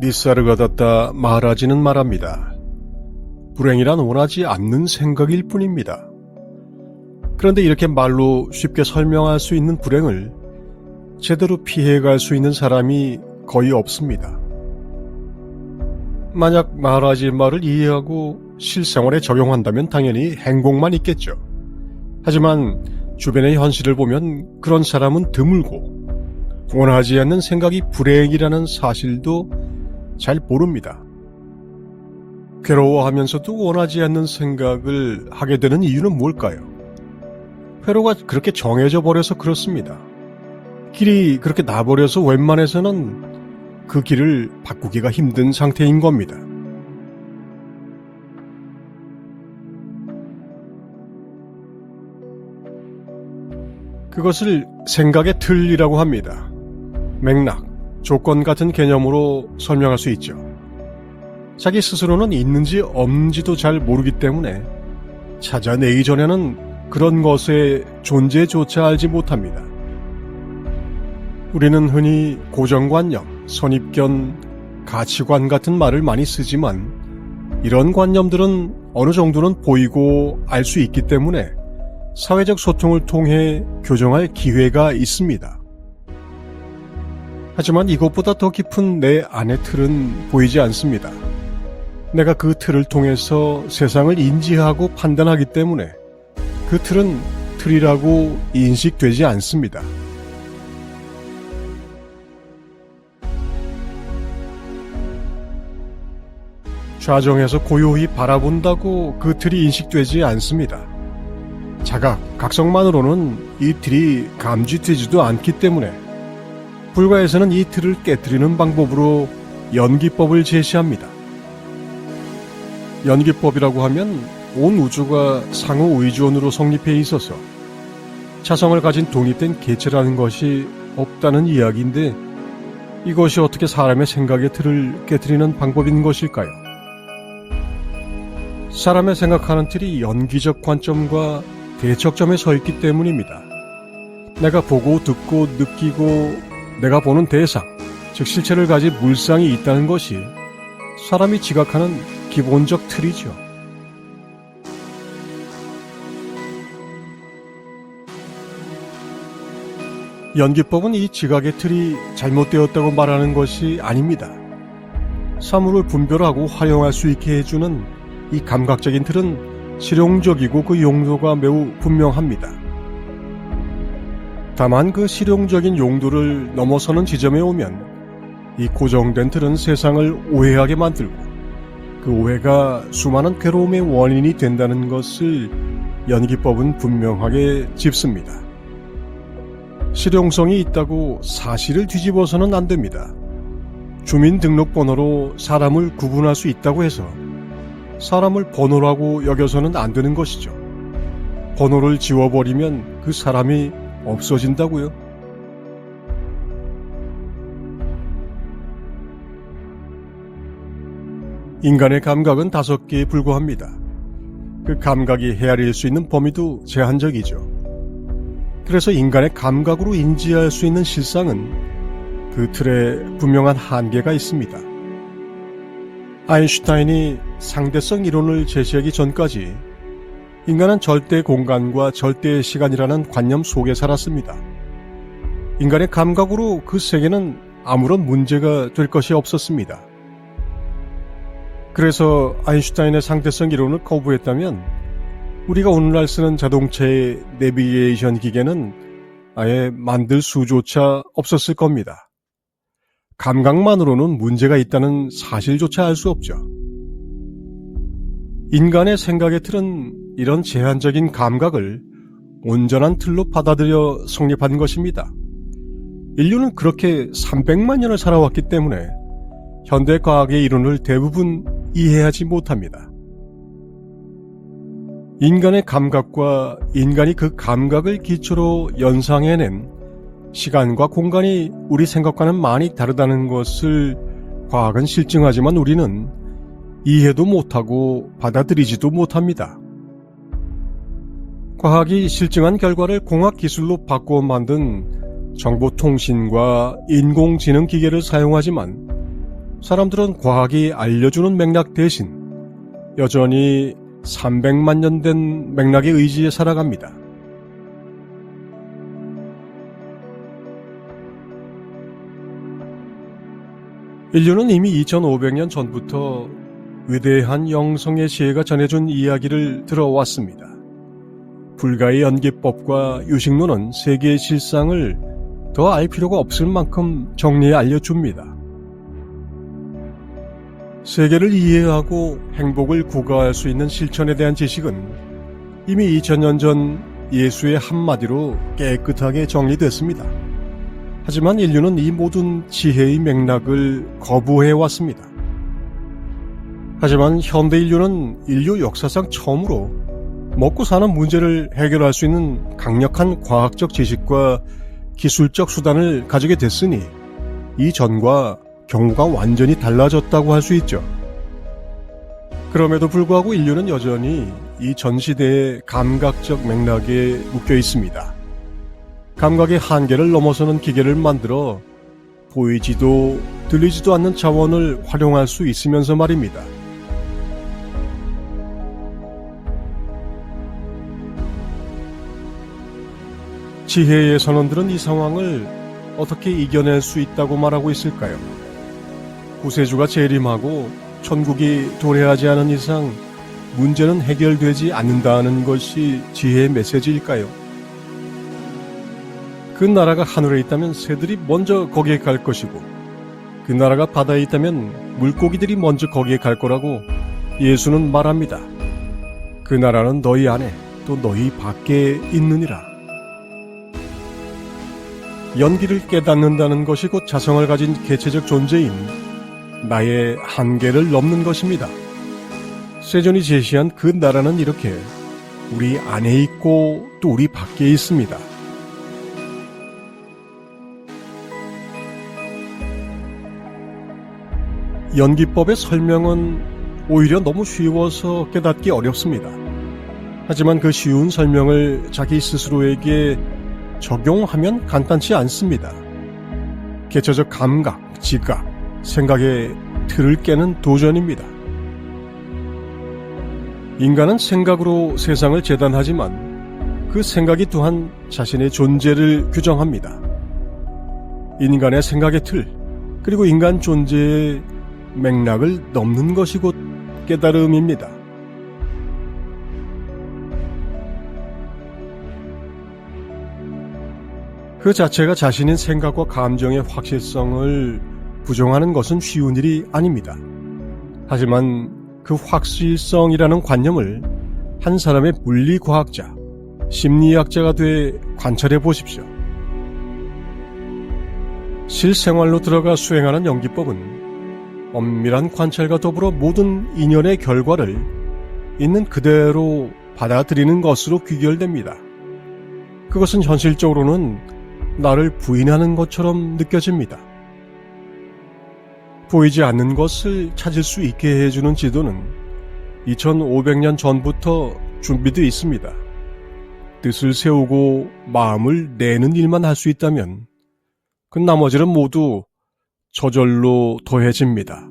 니사르가다타 마하라지는 말합니다. 불행이란 원하지 않는 생각일 뿐입니다. 그런데 이렇게 말로 쉽게 설명할 수 있는 불행을 제대로 피해갈 수 있는 사람이 거의 없습니다. 만약 마하라지의 말을 이해하고 실생활에 적용한다면 당연히 행복만 있겠죠. 하지만 주변의 현실을 보면 그런 사람은 드물고 원하지 않는 생각이 불행이라는 사실도 잘 모릅니다. 괴로워하면서도 원하지 않는 생각을 하게 되는 이유는 뭘까요? 회로가 그렇게 정해져 버려서 그렇습니다. 길이 그렇게 나버려서 웬만해서는 그 길을 바꾸기가 힘든 상태인 겁니다. 그것을 생각의 틀이라고 합니다. 맥락, 조건 같은 개념으로 설명할 수 있죠. 자기 스스로는 있는지 없는지도 잘 모르기 때문에 찾아내기 전에는 그런 것의 존재조차 알지 못합니다. 우리는 흔히 고정관념, 선입견, 가치관 같은 말을 많이 쓰지만 이런 관념들은 어느 정도는 보이고 알 수 있기 때문에 사회적 소통을 통해 교정할 기회가 있습니다. 하지만 이것보다 더 깊은 내 안의 틀은 보이지 않습니다. 내가 그 틀을 통해서 세상을 인지하고 판단하기 때문에 그 틀은 틀이라고 인식되지 않습니다. 좌정에서 고요히 바라본다고 그 틀이 인식되지 않습니다. 자각, 각성만으로는 이 틀이 감지되지도 않기 때문에 불가에서는 이 틀을 깨뜨리는 방법으로 연기법을 제시합니다. 연기법이라고 하면 온 우주가 상호 의존으로 성립해 있어서 자성을 가진 독립된 개체라는 것이 없다는 이야기인데 이것이 어떻게 사람의 생각의 틀을 깨뜨리는 방법인 것일까요? 사람의 생각하는 틀이 연기적 관점과 대척점에 서 있기 때문입니다. 내가 보고 듣고 느끼고 내가 보는 대상, 즉 실체를 가진 물상이 있다는 것이 사람이 지각하는 기본적 틀이죠. 연기법은 이 지각의 틀이 잘못되었다고 말하는 것이 아닙니다. 사물을 분별하고 활용할 수 있게 해주는 이 감각적인 틀은 실용적이고 그 용도가 매우 분명합니다. 다만 그 실용적인 용도를 넘어서는 지점에 오면 이 고정된 틀은 세상을 오해하게 만들고 그 오해가 수많은 괴로움의 원인이 된다는 것을 연기법은 분명하게 짚습니다. 실용성이 있다고 사실을 뒤집어서는 안 됩니다. 주민등록번호로 사람을 구분할 수 있다고 해서 사람을 번호라고 여겨서는 안 되는 것이죠. 번호를 지워버리면 그 사람이 없어진다고요? 인간의 감각은 다섯 개에 불과합니다. 그 감각이 헤아릴 수 있는 범위도 제한적이죠. 그래서 인간의 감각으로 인지할 수 있는 실상은 그 틀에 분명한 한계가 있습니다. 아인슈타인이 상대성 이론을 제시하기 전까지 인간은 절대 공간과 절대 시간이라는 관념 속에 살았습니다. 인간의 감각으로 그 세계는 아무런 문제가 될 것이 없었습니다. 그래서 아인슈타인의 상대성 이론을 거부했다면 우리가 오늘날 쓰는 자동차의 내비게이션 기계는 아예 만들 수조차 없었을 겁니다. 감각만으로는 문제가 있다는 사실조차 알 수 없죠. 인간의 생각의 틀은 이런 제한적인 감각을 온전한 틀로 받아들여 성립한 것입니다. 인류는 그렇게 300만 년을 살아왔기 때문에 현대 과학의 이론을 대부분 이해하지 못합니다. 인간의 감각과 인간이 그 감각을 기초로 연상해낸 시간과 공간이 우리 생각과는 많이 다르다는 것을 과학은 실증하지만 우리는 이해도 못하고 받아들이지도 못합니다. 과학이 실증한 결과를 공학 기술로 바꾸어 만든 정보통신과 인공지능 기계를 사용하지만 사람들은 과학이 알려주는 맥락 대신 여전히 300만 년 된 맥락의 의지에 살아갑니다. 인류는 이미 2500년 전부터 위대한 영성의 지혜가 전해준 이야기를 들어왔습니다. 불가의 연기법과 유식론은 세계의 실상을 더 알 필요가 없을 만큼 정리해 알려줍니다. 세계를 이해하고 행복을 구가할 수 있는 실천에 대한 지식은 이미 2000년 전 예수의 한마디로 깨끗하게 정리됐습니다. 하지만 인류는 이 모든 지혜의 맥락을 거부해 왔습니다. 하지만 현대 인류는 인류 역사상 처음으로 먹고 사는 문제를 해결할 수 있는 강력한 과학적 지식과 기술적 수단을 가지게 됐으니 이 전과 경우가 완전히 달라졌다고 할 수 있죠. 그럼에도 불구하고 인류는 여전히 이 전 시대의 감각적 맥락에 묶여 있습니다. 감각의 한계를 넘어서는 기계를 만들어 보이지도 들리지도 않는 자원을 활용할 수 있으면서 말입니다. 지혜의 선원들은 이 상황을 어떻게 이겨낼 수 있다고 말하고 있을까요? 구세주가 재림하고 천국이 도래하지 않은 이상 문제는 해결되지 않는다는 것이 지혜의 메시지일까요? 그 나라가 하늘에 있다면 새들이 먼저 거기에 갈 것이고 그 나라가 바다에 있다면 물고기들이 먼저 거기에 갈 거라고 예수는 말합니다. 그 나라는 너희 안에 또 너희 밖에 있느니라. 연기를 깨닫는다는 것이 곧 자성을 가진 개체적 존재인 나의 한계를 넘는 것입니다. 세존이 제시한 그 나라는 이렇게 우리 안에 있고 또 우리 밖에 있습니다. 연기법의 설명은 오히려 너무 쉬워서 깨닫기 어렵습니다. 하지만 그 쉬운 설명을 자기 스스로에게 적용하면 간단치 않습니다. 개체적 감각, 지각, 생각의 틀을 깨는 도전입니다. 인간은 생각으로 세상을 재단하지만 그 생각이 또한 자신의 존재를 규정합니다. 인간의 생각의 틀, 그리고 인간 존재의 맥락을 넘는 것이 곧 깨달음입니다. 그 자체가 자신인 생각과 감정의 확실성을 부정하는 것은 쉬운 일이 아닙니다. 하지만 그 확실성이라는 관념을 한 사람의 물리과학자, 심리학자가 돼 관찰해 보십시오. 실생활로 들어가 수행하는 연기법은 엄밀한 관찰과 더불어 모든 인연의 결과를 있는 그대로 받아들이는 것으로 귀결됩니다. 그것은 현실적으로는 나를 부인하는 것처럼 느껴집니다. 보이지 않는 것을 찾을 수 있게 해주는 지도는 2500년 전부터 준비되어 있습니다. 뜻을 세우고 마음을 내는 일만 할 수 있다면 그 나머지는 모두 저절로 더해집니다.